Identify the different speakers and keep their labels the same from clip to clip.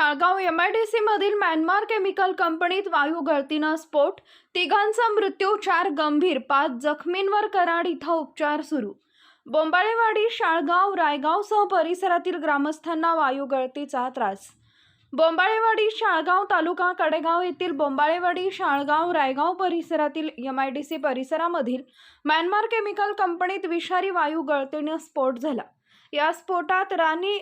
Speaker 1: Shalgaon MIDC मधील Myanmar chemical कंपनीत वायू गळतीनं स्फोट. तिघांचा मृत्यू चार गंभीर पाच जखमींवर कराड इथं उपचार सुरू. बोंबाळेवाडी शाळगाव रायगावसह परिसरातील ग्रामस्थांना वायू गळतीचा त्रास. बोंबाळेवाडी शाळगाव तालुका कडेगाव येथील बोंबाळेवाडी शाळगाव रायगाव परिसरातील यम आय डी सी परिसरामधील म्यानमार केमिकल कंपनीत विषारी वायू गळतीनं स्फोट झाला. या स्फोटात राणी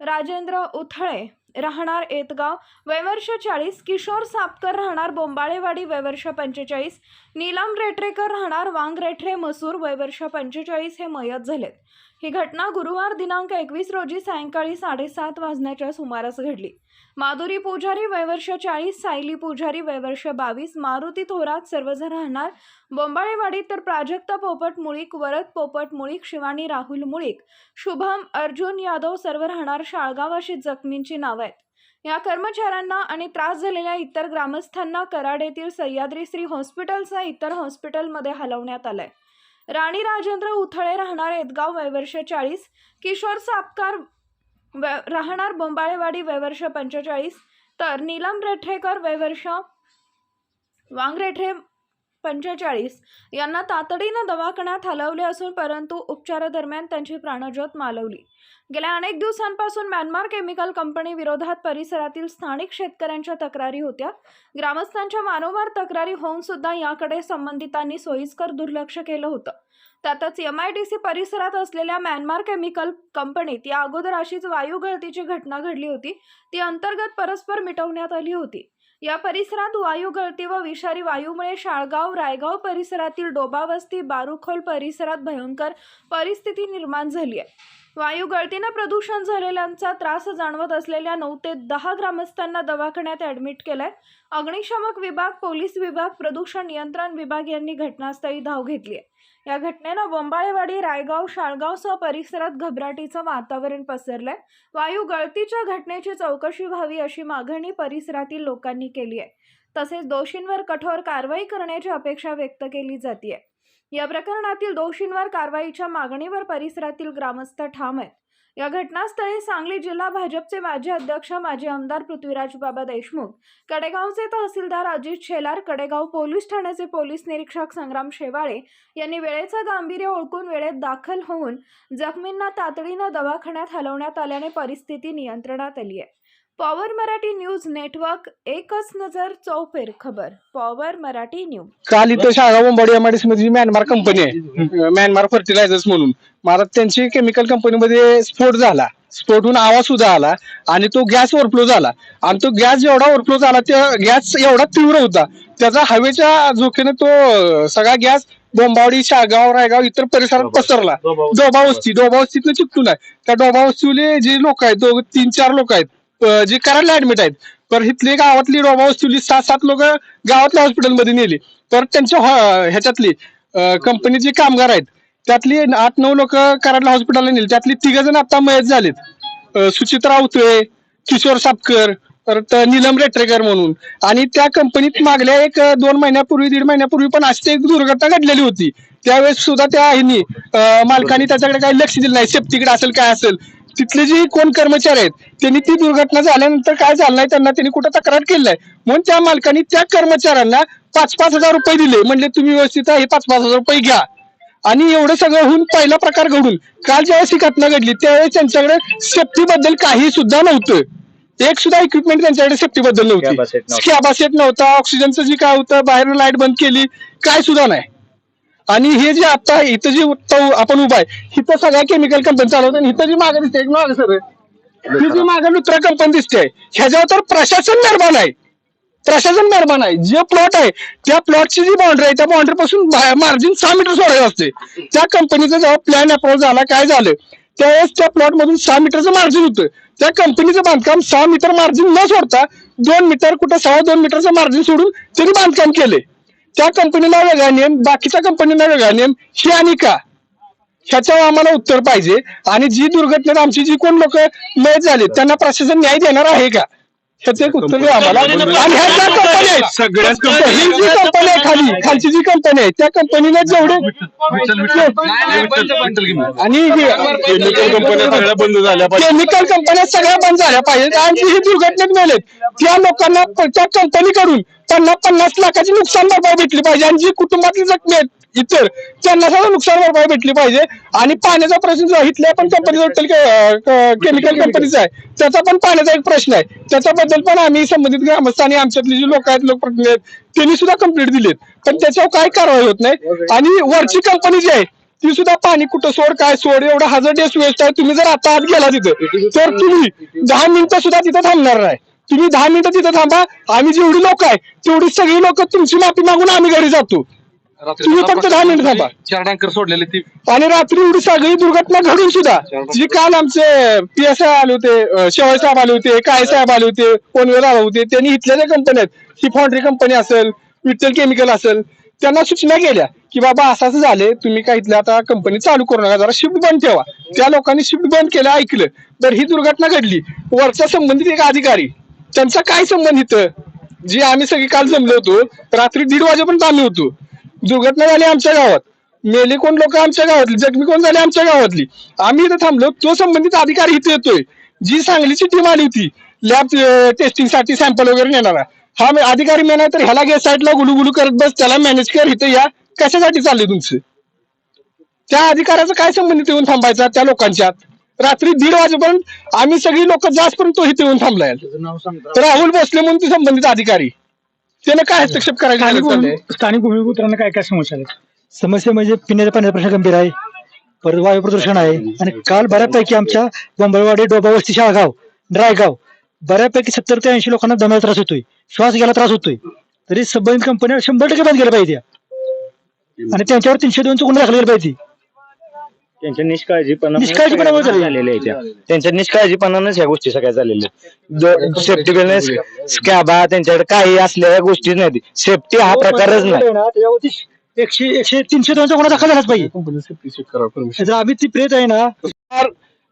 Speaker 1: राजेंद्र उथळे राहणार एतगाव. वयवर्ष चाळीस किशोर सापकर राहणार बोंबाळेवाडी वयवर्ष पंचेचाळीस. नीलम रेटरेकर राहणार वांग रेठरे मसूर वयवर्ष पंचेचाळीस हे मयत झालेत. ही घटना गुरुवार दिनांक एकवीस रोजी सायंकाळी साडेसात वाजण्याच्या सुमारास घडली. माधुरी पुजारी वयवर्ष चाळीस सायली पुजारी वयवर्ष बावीस मारुती थोरात सर्वजण राहणार. बोंबाळेवाडी तर प्राजक्ता पोपट मुळीक वरद पोपट मुळीक शिवानी राहुल मुळीक. शुभम अर्जुन यादव सर्व राहणार शाळगाव अशी जखमींची नावं आहेत. या कर्मचाऱ्यांना आणि त्रास झालेल्या इतर ग्रामस्थांना कराड येथील सह्याद्री श्री हॉस्पिटलचा इतर हॉस्पिटलमध्ये हलवण्यात आलंय. राणी राजेंद्र उथळे राहणार एदगाव वयवर्ष चाळीस किशोर सापकार व राहणार बोंबाळेवाडी वयवर्ष पंचेचाळीस तर नीलम रेठेकर वयवर्ष वांगरेठे पंचेचाळीस. यांना तातडीनं दवाखान्यात हलवले असून परंतु उपचारादरम्यान त्यांची प्राणज्योत मालवली. गेल्या अनेक दिवसांपासून म्यानमार केमिकल कंपनी विरोधात परिसरातील स्थानिक शेतकऱ्यांच्या तक्रारी होत्या. ग्रामस्थांच्या वारंवार तक्रारी होऊन सुद्धा याकडे संबंधितांनी सोयीस्कर दुर्लक्ष केलं होतं. त्यातच एम आय डी सी परिसरात असलेल्या म्यानमार केमिकल कंपनीत या अगोदर अशीच वायू गळतीची घटना घडली होती. ती अंतर्गत परस्पर मिटवण्यात आली होती. या परिसरात वायू गळती व विषारी वायूमुळे शाळगाव रायगाव परिसरातील डोबावस्ती बारुखोल परिसरात भयंकर परिस्थिती निर्माण झाली आहे. वायू गळतीनं प्रदूषण झालेल्यांचा त्रास जाणवत असलेल्या नऊ ते दहा ग्रामस्थांना दवाखान्यात ॲडमिट केलंय. अग्निशामक विभाग पोलीस विभाग प्रदूषण नियंत्रण विभाग यांनी घटनास्थळी धाव घेतली आहे. या घटनेनं बोंबाळेवाडी रायगाव शाळगावसह परिसरात घबराटीचं वातावरण पसरलंय. वायू गळतीच्या घटनेची चौकशी व्हावी अशी मागणी परिसरातील लोकांनी केली आहे. तसेच दोषींवर कठोर कारवाई करण्याची अपेक्षा व्यक्त केली जाते या प्रकरणातील दोषींवर कारवाईच्या मागणीवर परिसरातील ग्रामस्थ ठाम आहेत. या घटनास्थळी सांगली जिल्हा भाजपचे माजी अध्यक्ष माजी आमदार पृथ्वीराज बाबा देशमुख कडेगावचे तहसीलदार अजित शेलार कडेगाव पोलीस ठाण्याचे पोलीस निरीक्षक संग्राम शेवाळे यांनी वेळेचं गांभीर्य ओळखून वेळेत दाखल होऊन जखमींना तातडीनं दवाखान्यात हलवण्यात आल्याने परिस्थिती नियंत्रणात आली आहे पॉवर मराठी न्यूज नेटवर्क एकच नजर चौफेर खबर. Power Marathi news.
Speaker 2: काल इथं शाळा बोंबाडी एमआयडीसी मध्ये म्यानमार कंपनी आहे. म्यानमार फर्टिलायझर्स म्हणून. मला त्यांची केमिकल कंपनीमध्ये स्फोट झाला. स्फोट होऊन आवाज सुद्धा आला आणि तो गॅस ओव्हरफ्लो झाला. आणि तो गॅस जेवढा ओव्हरफ्लो झाला त्या गॅस एवढा तीव्र होता. त्याचा हवेच्या झोक्याने तो सगळा गॅस बोंबावडी शाळगाव रायगाव इतर परिसरात पसरला. डोबा वस्ती डोबा वस्तीतनं चिपटून आहे. त्या डोबा वस्तीवले जे लोक आहेत दोघ तीन चार लोक आहेत जे करायला ऍडमिट आहेत. तर इथली गावातली डोबा वस्तीवली सात सात लोक गावातल्या हॉस्पिटलमध्ये नेली. तर त्यांच्या ह्याच्यातली कंपनीचे कामगार आहेत. त्यातली आठ नऊ लोक कराडला हॉस्पिटलला नेली. त्यातली तिघ जण आता मयत झालेत. सुचित्रा उतळे किशोर सापकर परत नीलम रेटरेकर म्हणून. आणि त्या कंपनीत मागल्या एक दोन महिन्यापूर्वी दीड महिन्यापूर्वी पण अशी एक दुर्घटना घडलेली होती. त्यावेळेस सुद्धा त्या ह्यांनी मालकाने मालकांनी त्याच्याकडे काही लक्ष दिलं नाही. सेफ्टीकडे असेल काय असेल तिथले जे कोण कर्मचारी आहेत त्यांनी ती दुर्घटना झाल्यानंतर काय झालं नाही त्यांना त्यांनी कुठं तक्रार केली नाही. म्हणून त्या मालकांनी त्या कर्मचाऱ्यांना पाच पाच हजार रुपये दिले. म्हणले तुम्ही व्यवस्थित हे पाच पाच हजार रुपये घ्या. आणि एवढं सगळं होऊन पहिला प्रकार घडून काल ज्यावेळेस ही घटना घडली त्यावेळेस त्यांच्याकडे सेफ्टी बद्दल काही सुद्धा नव्हतं. एक सुद्धा इक्विपमेंट त्यांच्याकडे सेफ्टी बद्दल नव्हती.
Speaker 3: नव्हता.
Speaker 2: स्कॅबा सेट नव्हता ऑक्सिजनचं जे काय होतं बाहेर लाइट बंद केली काय सुद्धा नाही. आणि हे जे आता इथं जे आपण उभा आहे इथं सगळ्या केमिकल कंपनी चालवतो आणि इथं जी मागे दिसते मागे सर ही जी मागे लुत्रा कंपनी दिसते ह्याच्यावर तर प्रशासन निर्माण आहे. प्रशासन निर्माण आहे. जे प्लॉट आहे त्या प्लॉटची जी बाउंड्री आहे त्या बाउंड्री पासून मार्जिन सहा मीटर सोडायचं असते. त्या कंपनीचा जेव्हा प्लॅन अप्रूव्ह झाला काय झालं? त्यावेळेस त्या प्लॉट मधून सहा मीटरचं मार्जिन होतं. त्या कंपनीचं बांधकाम सहा मीटर मार्जिन न सोडता दोन मीटर कुठं सहा दोन मीटरचं मार्जिन सोडून त्यांनी बांधकाम केले त्या कंपनीला वेगळा नियम बाकीच्या कंपनीला वेगळा नियम हे आणि का? ह्याच्यावर आम्हाला उत्तर पाहिजे. आणि जी दुर्घटनेत आमची जी कोण लोक मयत झाले त्यांना प्रशासन न्याय देणार आहे का? एक उत्तर द्या आम्हाला. आणि ह्या ज्या कंपनी आहेत
Speaker 3: सगळ्याच
Speaker 2: ही जी कंपनी आहे खाली खालची जी कंपनी आहे त्या कंपनीने जेवढे आणि
Speaker 3: केमिकल कंपन्या सगळ्या बंद झाल्या पाहिजे
Speaker 2: केमिकल कंपन्या सगळ्या बंद झाल्या पाहिजेत. आणि ही दुर्घटनेत मेलेत. त्या लोकांना त्या कंपनीकडून पन्नास पन्नास लाखाची नुकसान भरपाई भेटली पाहिजे. आणि जी कुटुंबातली जखमी आहेत इतर त्यांना सुद्धा नुकसान भरपाई भेटली पाहिजे. आणि पाण्याचा प्रश्न जो आहे, इथल्या पण कंपनीचा केमिकल कंपनीचा आहे त्याचा पण पाण्याचा एक प्रश्न आहे. त्याच्याबद्दल पण आम्ही संबंधित ग्रामस्थांनी आमच्यातली जी लोक आहेत लोकप्रतिनिधी आहेत त्यांनी सुद्धा कंप्लीट दिलेत. पण त्याच्यावर काय कारवाई होत नाही. आणि वरची कंपनी जी आहे ती सुद्धा पाणी कुठं सोड काय सोड एवढं हजरडेस वेस्ट आहे. तुम्ही जर आता आत गेला तिथं तर तुम्ही दहा मिनिटं सुद्धा तिथं थांबणार नाही. तुम्ही दहा मिनिटं तिथं थांबा. आम्ही जेवढी लोक आहे तेवढी सगळी लोक तुमची माफी मागून आम्ही घरी जातो. तुम्ही फक्त दहा मिनिटं थांबा.
Speaker 3: चार टँकर सोडलेले ती.
Speaker 2: आणि रात्री एवढी सगळी दुर्घटना घडून सुद्धा. जी काल आमचे पी एस आय आले होते अं, शेवाळे साहेब आले होते काय साहेब आले होते कोणवेल आले होते त्यांनी इथल्या ज्या कंपन्या आहेत ही फॉन्ड्री कंपनी असेल विठ्ठल केमिकल असेल त्यांना सूचना केल्या की बाबा असं असं झाले तुम्ही काय इथल्या आता कंपनी चालू करू नका जरा शिफ्ट बंद ठेवा. त्या लोकांनी शिफ्ट बंद केलं ऐकलं. तर ही दुर्घटना घडली. वरचा संबंधित एक अधिकारी त्यांचा काय संबंध इथं? जी आम्ही सगळी काल जमलो होतो रात्री दीड वाजेपर्यंत आम्ही होतो. दुर्घटना झाली आमच्या गावात. मेले कोण लोक आमच्या गावातली? जखमी कोण झाले आमच्या गावातली? आम्ही इथं थांबलो. तो संबंधित अधिकारी इथे येतोय. जी सांगलीची टीम आली होती लॅब टेस्टिंगसाठी सॅम्पल वगैरे नेणारा. हा अधिकारी मेना तर ह्याला गे साईडला गुलू करत बस त्याला मॅनेज कर इथं या. कशासाठी चाललंय तुमचं? त्या अधिकाऱ्याचा काय संबंधित येऊन थांबायचा? त्या लोकांच्यात रात्री दीड वाजेपर्यंत आम्ही सगळी लोक जास्तपर्यंत तो इथे येऊन थांबलाय. राहुल भोसले म्हणून ते संबंधित अधिकारी. त्यानं काय हस्तक्षेप करायला
Speaker 4: स्थानिक
Speaker 2: चाललंय
Speaker 4: भूमी- स्थानिक भूमिपुत्रांना काय काय समस्या आहेत? समस्या म्हणजे पिण्याच्या पाण्याचा प्रश्न गंभीर आहे. परत वायू प्रदूषण आहे. आणि काल बऱ्यापैकी आमच्या बंबळवाडी डोबावस्ती शाळगाव ड्रायगाव बऱ्यापैकी सत्तर ते ऐंशी लोकांना दम्याचा त्रास होतोय. श्वास घ्यायला त्रास होतोय. तरी संबंधित कंपन्या शंभर टक्के बंद केल्या पाहिजे आणि त्यांच्यावर तीनशे दोनचे गुन्हे दाखल केले पाहिजे.
Speaker 5: त्यांच्या निष्काळजीपणा
Speaker 4: निष्काळजीपणामुळे झाले.
Speaker 5: झालेल्या आहेत. त्या. त्यांच्या निष्काळजीपणानेच ह्या गोष्टी सगळ्या झालेल्या सेफ्टी बिलनेस स्कॅबा त्यांच्याकडे काही असलेल्या गोष्टी नाही सेफ्टी हा प्रकारच नाही.
Speaker 4: त्याच्यावरती एकशे एकशे तीनशे दोनचा गुन्हा दाखल झालाच पाहिजे. जर आम्ही ती प्रेत आहे ना.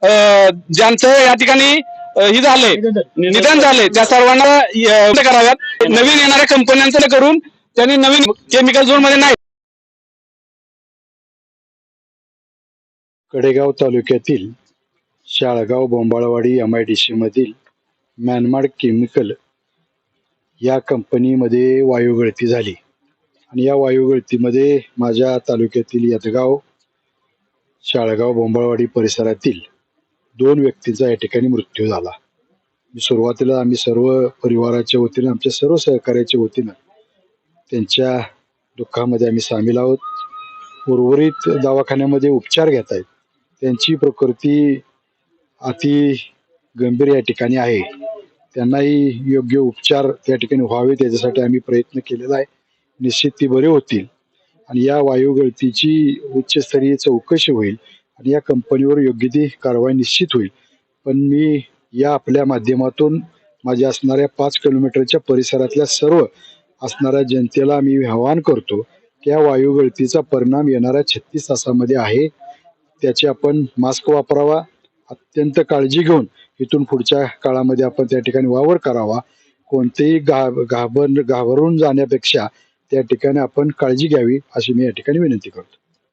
Speaker 2: अं, ज्यांचं या ठिकाणी अं, हे झालंय निधन झाले. त्या सर्वांना अं, कराव्यात. नवीन येणाऱ्या कंपन्यांचं करून त्यांनी नवीन केमिकल झोनमध्ये नाही.
Speaker 6: कडेगाव तालुक्यातील Shalgaon Bombalwadi M I D सीमधील Myanmar chemical या कंपनीमध्ये वायुगळती झाली. आणि या वायुगळतीमध्ये माझ्या तालुक्यातील यदगाव शाळगाव बोंबाळवाडी परिसरातील दोन व्यक्तींचा या ठिकाणी मृत्यू झाला. सुरुवातीला आम्ही सर्व परिवाराच्या वतीनं आमच्या सर्व सहकार्याच्या वतीनं त्यांच्या दुःखामध्ये आम्ही सामील आहोत. उर्वरित दवाखान्यामध्ये उपचार घेत आहेत त्यांची प्रकृती अति गंभीर या ठिकाणी आहे. त्यांनाही योग्य उपचार त्या ठिकाणी व्हावे त्याच्यासाठी आम्ही प्रयत्न केलेला आहे. निश्चित ती बरे होतील. आणि या वायुगळतीची उच्चस्तरीय चौकशी होईल आणि या कंपनीवर योग्य ती कारवाई निश्चित होईल. पण मी या आपल्या माध्यमातून माझ्या असणाऱ्या पाच किलोमीटरच्या परिसरातल्या सर्व असणाऱ्या जनतेला मी आवाहन करतो की या वायुगळतीचा परिणाम येणाऱ्या छत्तीस तासामध्ये आहे. त्याची आपण मास्क वापरावा अत्यंत काळजी घेऊन इथून पुढच्या काळामध्ये आपण त्या ठिकाणी वावर करावा. कोणतेही घा घाबर घाबरून जाण्यापेक्षा त्या ठिकाणी आपण काळजी घ्यावी अशी मी या ठिकाणी विनंती करतो.